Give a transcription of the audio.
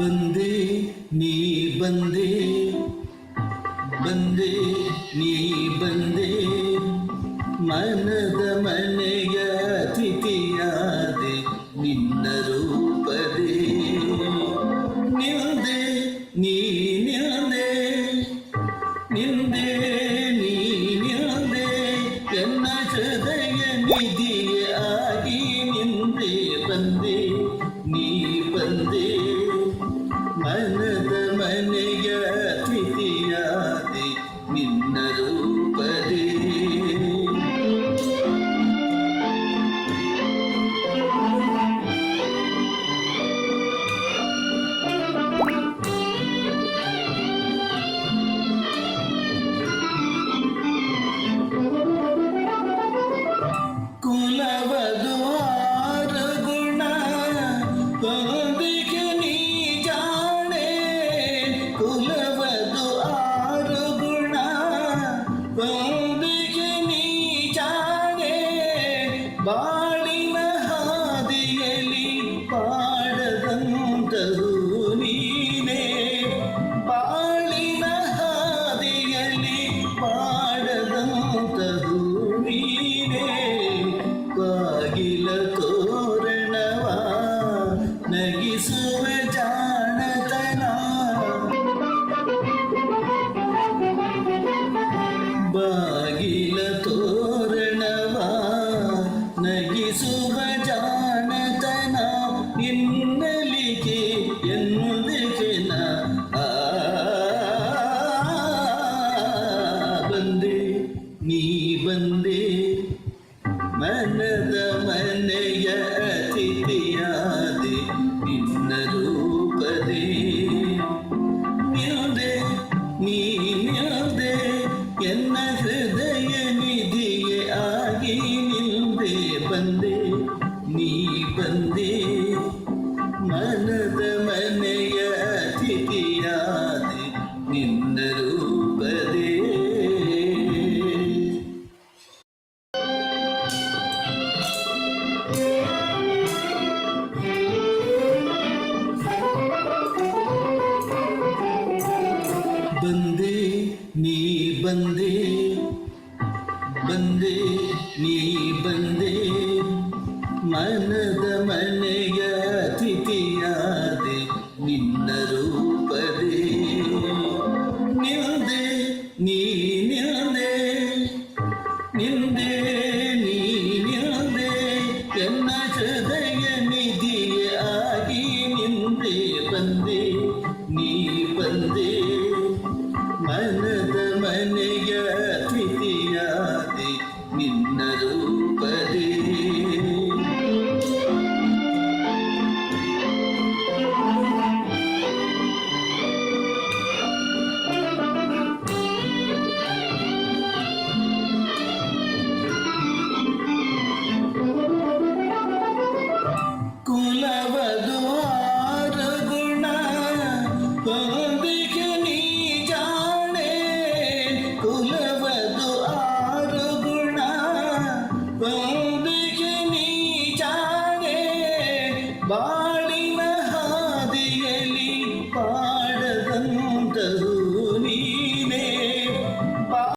ബന്ദേ നീ ബന്ദേ ബന്ദേ നീ ബന്ദേ ಮನದ ಮನೆಯ ತಿಥಿಯಾದೆ निन्न ರೂಪದೆ ನಿಂದೆ ನೀ ನಿಂದೆ निंदे ನೀ ನಿಂದೆ ಎನ್ನ ಹೃದಯ ನಿಧಿ ಬಾಗಿಲ ತೋರಣವಾ ನಗಿಸುವ ಜಾಣತನ ಇನ್ನಲಿಗೆ ಎಂದಕ್ಕೆ ಬಂದೆ ನೀ ಬಂದೆ ಬಂದೇ ನೀ ಬಂದೇ ಬಂದೇ